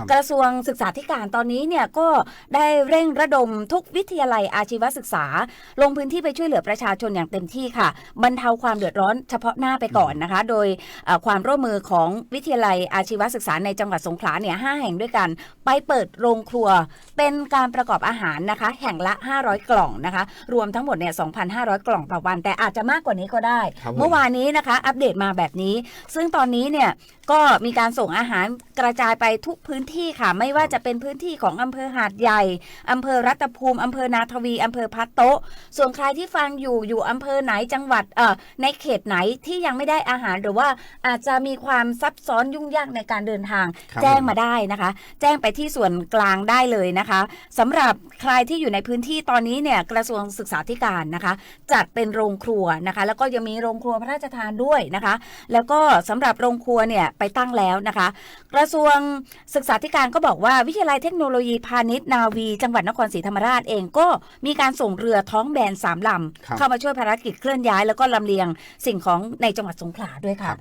ครับกระทรวงศึกษาธิการตอนนี้เนี่ยก็ได้เร่งระดมทุกวิทยาลัยอาชีวศึกษา ลงพื้นที่ไปช่วยเหลือประชาชนอย่างเต็มที่ค่ะบรรเทาความเดือดร้อนเฉพาะหน้าไปก่อนนะคะ โดยเอ่อความร่วมมือของวิทยาลัยอาชีวศึกษาในจังหวัดสงขลาเนี่ยห้าแห่งด้วยกัน ไปเปิดโรงครัว เป็นการประกอบอาหารนะคะ แห่งละ 500 กล่องนะคะ รวมทั้งหมดเนี่ย 2,500 กล่องต่อวัน แต่อาจจะมากกว่านี้ก็ได้ครับผมเมื่อวานนี้นะคะ อัปเดตมาแบบนี้ ซึ่งตอนนี้เนี่ยก็มีการส่งอาหารกระจายไปทุกพื้นที่ค่ะ ไม่ว่าจะเป็นพื้นที่ของอำเภอหาดใหญ่อำเภอรัตภูมิอำเภอนาทวีอำเภอพัดโตะส่วนใครที่ฟังอยู่อยู่อำเภอไหนจังหวัดเอ่อในเขตไหนที่ยังไม่ได้อาหารหรือว่าอาจจะมีความซับซ้อนยุ่งยากในการเดินทาง ครับแจ้งมาได้นะคะ แจ้งไปที่ส่วนกลางได้เลยนะคะสำหรับใครที่อยู่ในพื้นที่ตอนนี้เนี่ยกระทรวงศึกษาธิการนะคะ จัดเป็นโรงครัวนะคะ แล้วก็ยังมีโรงครัวพระราชทานด้วยนะคะ แล้วก็สำหรับโรงครัวเนี่ยไปตั้งแล้วนะคะ กระทรวงศึกษาธิการก็บอกว่าวิทยาลัยเทคโนโลยีพาณิชย์นาวี จังหวัดนครศรีธรรมราชเองก็มีการส่งเรือท้องแบนสามลครับำเข้ามาช่วยภารกิจเคลื่อนย้ายแล้วก็ลำเลียงสิ่งของในจังหวัดสงขลาด้วยค่ะ